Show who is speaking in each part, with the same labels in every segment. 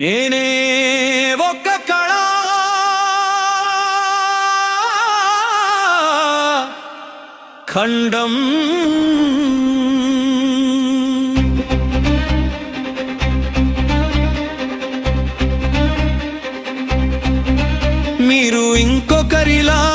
Speaker 1: నేనే ఒక్క కళ. ఖండం. మీరు ఇంకొకరిలా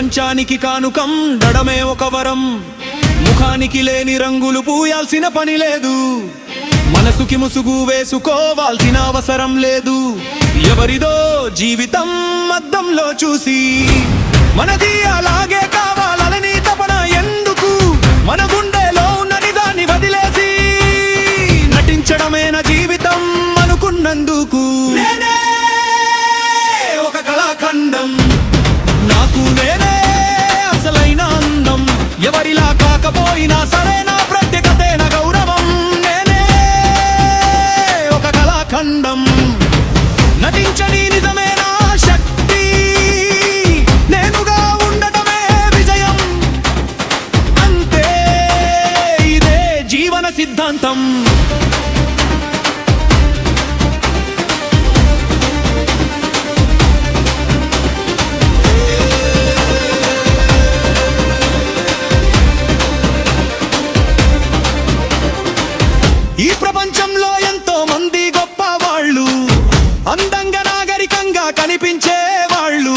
Speaker 1: ప్రపంచానికి కానుకం దడమే ఒక వరం. ముఖానికి లేని రంగులు పూయాల్సిన పని లేదు. మనసుకి ముసుగు వేసుకోవాల్సిన అవసరం లేదు. ఎవరిదో జీవితం అద్దంలో చూసి మనది ఎవరిలా కాకపోయినా సరే నా ప్రత్యేకతే నా గౌరవం నేనే. ఒక కళాఖండం. నటించని నిజమే నా శక్తి. నేనుగా ఉండటమే విజయం. అంతే ఇదే జీవన సిద్ధాంతం. ఈ ప్రపంచంలో ఎంతో మంది గొప్ప వాళ్ళు అందంగా నాగరికంగా కనిపించే వాళ్ళు.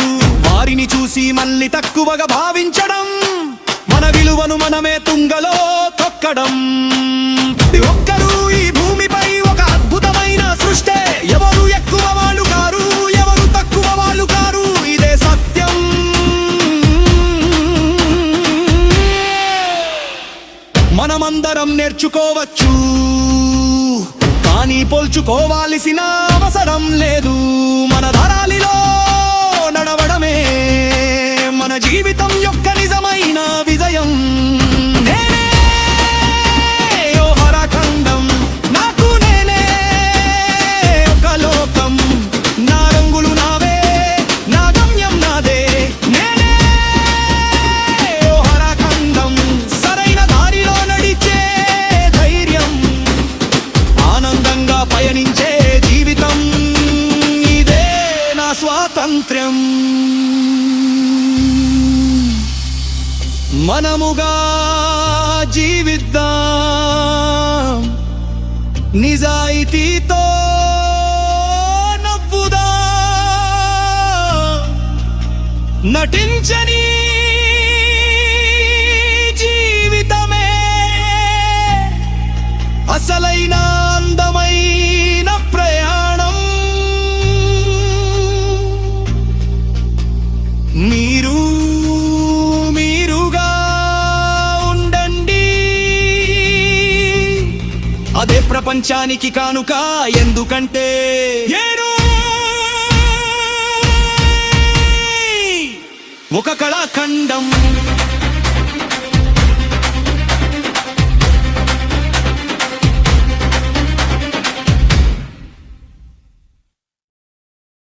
Speaker 1: వారిని చూసి మళ్ళీ తక్కువగా భావించడం మన విలువను మనమే తుంగలో తొక్కడం. ప్రతి ఒక్కరూ ఈ భూమిపై ఒక అద్భుతమైన సృష్టే. ఎవరు ఎక్కువ వాళ్ళు కారు ఎవరు తక్కువ వాళ్ళు కారు ఇదే సత్యం. మనమందరం నేర్చుకోవచ్చు. కానీ పోల్చుకోవాల్సిన పయనించే జీవితం. ఇదే నా స్వాతంత్ర్యం. మనముగా జీవిద్దాం. నిజాయితీతో నవ్వుదా. నటించని జీవితమే. అసలైన అందమైన మీరు మీరుగా ఉండండి. అదే ప్రపంచానికి కానుక ఎందుకంటే ఒక కళాఖండం.